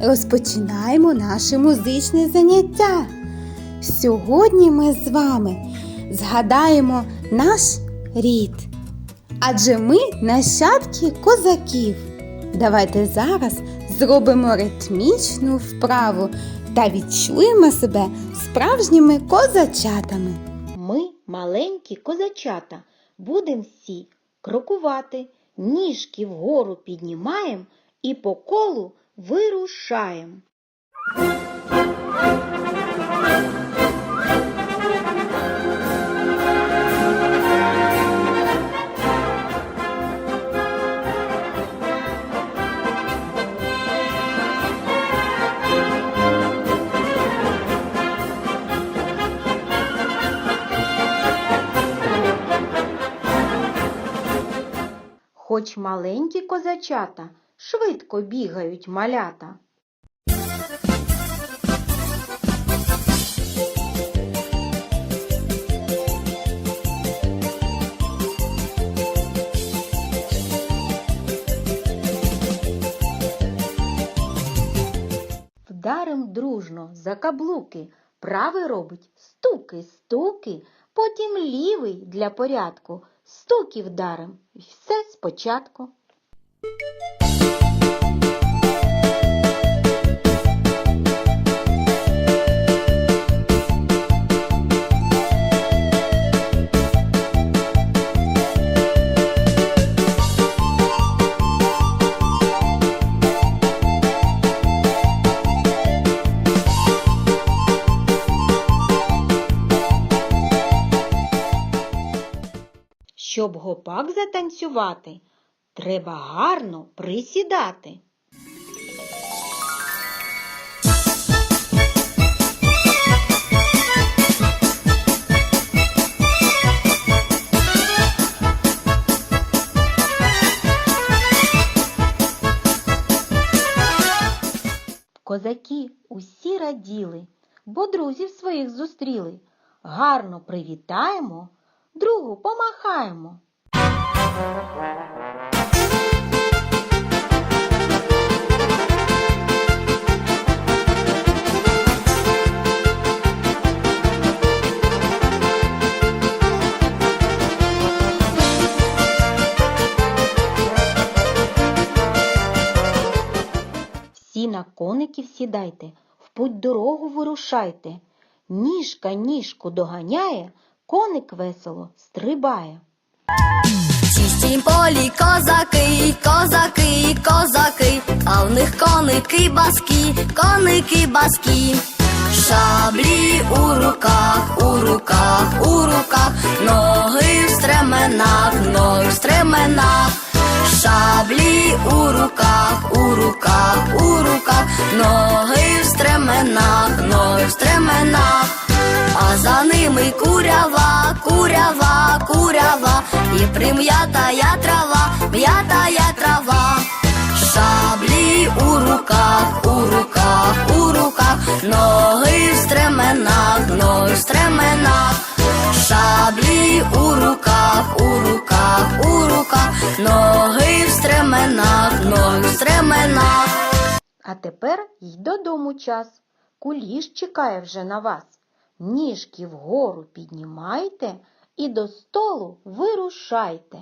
розпочинаємо наше музичне заняття. Сьогодні ми з вами згадаємо наш рід. Адже ми нащадки козаків. Давайте зараз зробимо ритмічну вправу та відчуємо себе справжніми козачатами. Ми, маленькі козачата, будем всі крокувати, ніжки вгору піднімаємо і по колу вирушаємо. Хоч маленькі козачата швидко бігають малята. Вдарим дружно за каблуки, правий робить стуки, стуки, потім лівий для порядку, стуки вдарим, і все спочатку. Щоб гопак затанцювати, треба гарно присідати. Козаки усі раділи, бо друзів своїх зустріли. Гарно привітаємо, другу помахаємо. На коників сідайте, в путь дорогу вирушайте. Ніжка ніжку доганяє, коник весело стрибає. Чистім полі козаки, козаки, козаки, а в них коники баскі, коники баскі. Шаблі у руках, у руках, у руках, ноги в стременах, ноги в стременах. Шаблі у руках, ноги. А за ними курява, курява, курява, і прим'ятая трава, м'ятая трава. Шаблі у руках, у руках, у руках, ноги в стременах, ноги в стременах. Шаблі у руках, у руках, у руках, ноги в стременах, ноги в стременах. А тепер й додому час. Куліш чекає вже на вас. Ніжки вгору піднімайте і до столу вирушайте.